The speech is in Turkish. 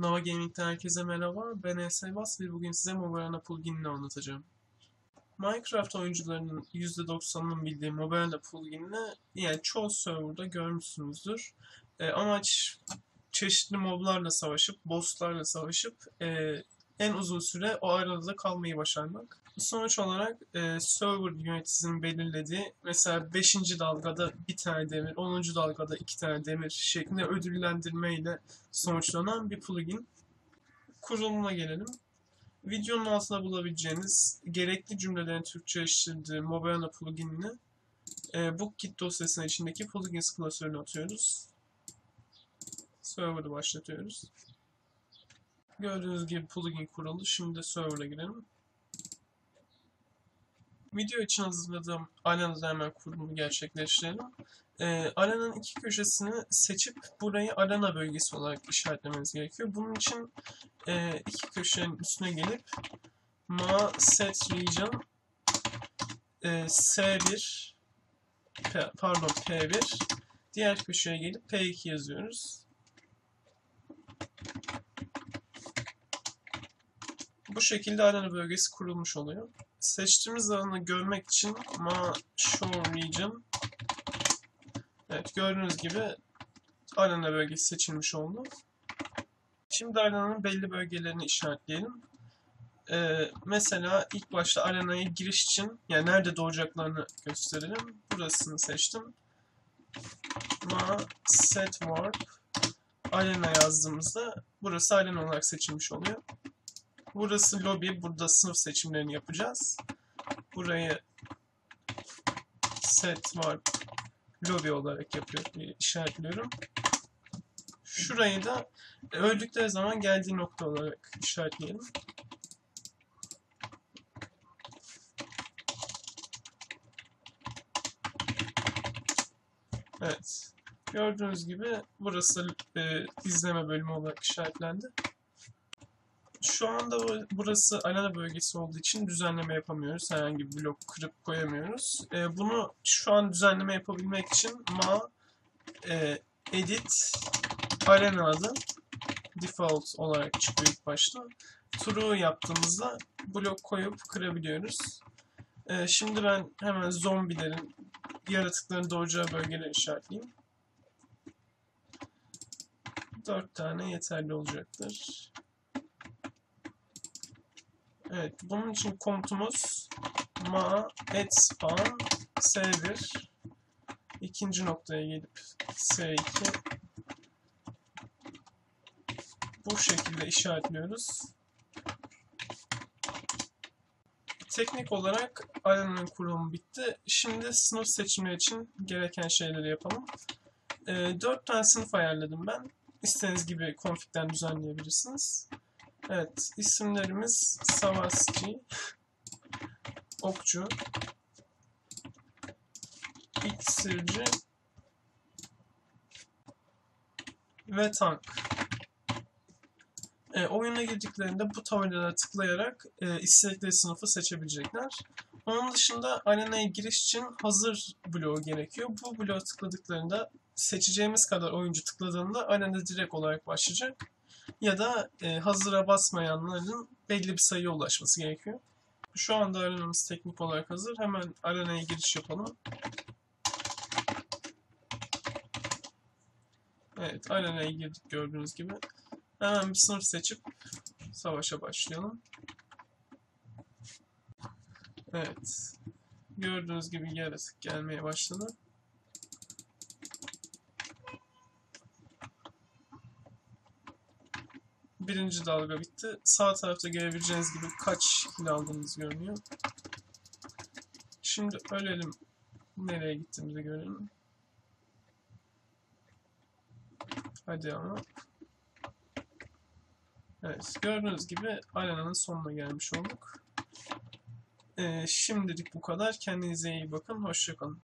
Nova Gaming'den herkese merhaba. Ben Ensay Bas ve bugün size Mobile Arena pluginini anlatacağım. Minecraft oyuncularının %90'ının bildiği Mobile Arena pluginini yani çoğu serverda görmüşsünüzdür. E, amaç çeşitli moblarla savaşıp, bosslarla savaşıp e, en uzun süre o arada kalmayı başarmak. Sonuç olarak e, server yöneticisinin belirlediği mesela 5. dalgada bir tane demir, 10. dalgada iki tane demir şeklinde ödüllendirmeyle sonuçlanan bir plugin. Kurulumuna gelelim. Videonun altında bulabileceğiniz gerekli cümlelerin Türkçeleştirdiği Mobile pluginini e, BookKit dosyasının içindeki plugins klasörüne atıyoruz. Server'ı başlatıyoruz. Gördüğünüz gibi plugin kuruldu. Şimdi server'a girelim. Video için hazırladığım Alana'da hemen kurulumu gerçekleştirelim. Ee, Alana'nın iki köşesini seçip burayı Alana bölgesi olarak işaretlemeniz gerekiyor. Bunun için e, iki köşenin üstüne gelip ma set region e, S1 P, pardon P1 diğer köşeye gelip P2 yazıyoruz. Bu şekilde Alana bölgesi kurulmuş oluyor. Seçtiğimiz alanı görmek için ma show region Evet gördüğünüz gibi Alana bölgesi seçilmiş oldu. Şimdi Alana'nın belli bölgelerini işaretleyelim. Ee, mesela ilk başta Alana'ya giriş için yani nerede doğacaklarını gösterelim. Burasını seçtim. Ma set warp Alana yazdığımızda burası Alana olarak seçilmiş oluyor. Burası lobby. Burada sınıf seçimlerini yapacağız. Burayı set var lobby olarak yapıyor, işaretliyorum. Şurayı da öldükleri zaman geldiği nokta olarak işaretleyelim. Evet. Gördüğünüz gibi burası e, izleme bölümü olarak işaretlendi. Şu anda burası Alana bölgesi olduğu için düzenleme yapamıyoruz. Herhangi bir blok kırıp koyamıyoruz. E, bunu şu an düzenleme yapabilmek için ma e, edit Alana adı default olarak çıkıyor ilk başta. True yaptığımızda blok koyup kırabiliyoruz. E, şimdi ben hemen zombilerin yaratıkların doğacağı bölgeleri işaretleyeyim. 4 tane yeterli olacaktır. Evet, bunun için komutumuz ma et spawn s1 ikinci noktaya gelip s2 bu şekilde işaretliyoruz. Teknik olarak Alana'nın kurulumu bitti. Şimdi sınıf seçimi için gereken şeyleri yapalım. E, 4 tane sınıf ayarladım ben. İstediğiniz gibi config'den düzenleyebilirsiniz. Evet, isimlerimiz Savaşçı, Okçu, İksirci ve Tank. E, oyuna girdiklerinde bu tabelalara tıklayarak e, istedikleri sınıfı seçebilecekler. Onun dışında arenaya giriş için hazır bloğu gerekiyor. Bu bloğa tıkladıklarında seçeceğimiz kadar oyuncu tıkladığında arena direkt olarak başlayacak ya da e, hazıra basmayanların belli bir sayıya ulaşması gerekiyor. Şu anda arenamız teknik olarak hazır. Hemen arenaya giriş yapalım. Evet, arenaya girdik gördüğünüz gibi. Hemen bir sınıf seçip savaşa başlayalım. Evet. Gördüğünüz gibi yaratık gelmeye başladı. Birinci dalga bitti. Sağ tarafta görebileceğiniz gibi kaç kill aldığınız görünüyor. Şimdi ölelim. Nereye gittiğimizi görelim. Hadi ama. Evet, gördüğünüz gibi arenanın sonuna gelmiş olduk. Ee, şimdilik bu kadar. Kendinize iyi bakın. Hoşçakalın.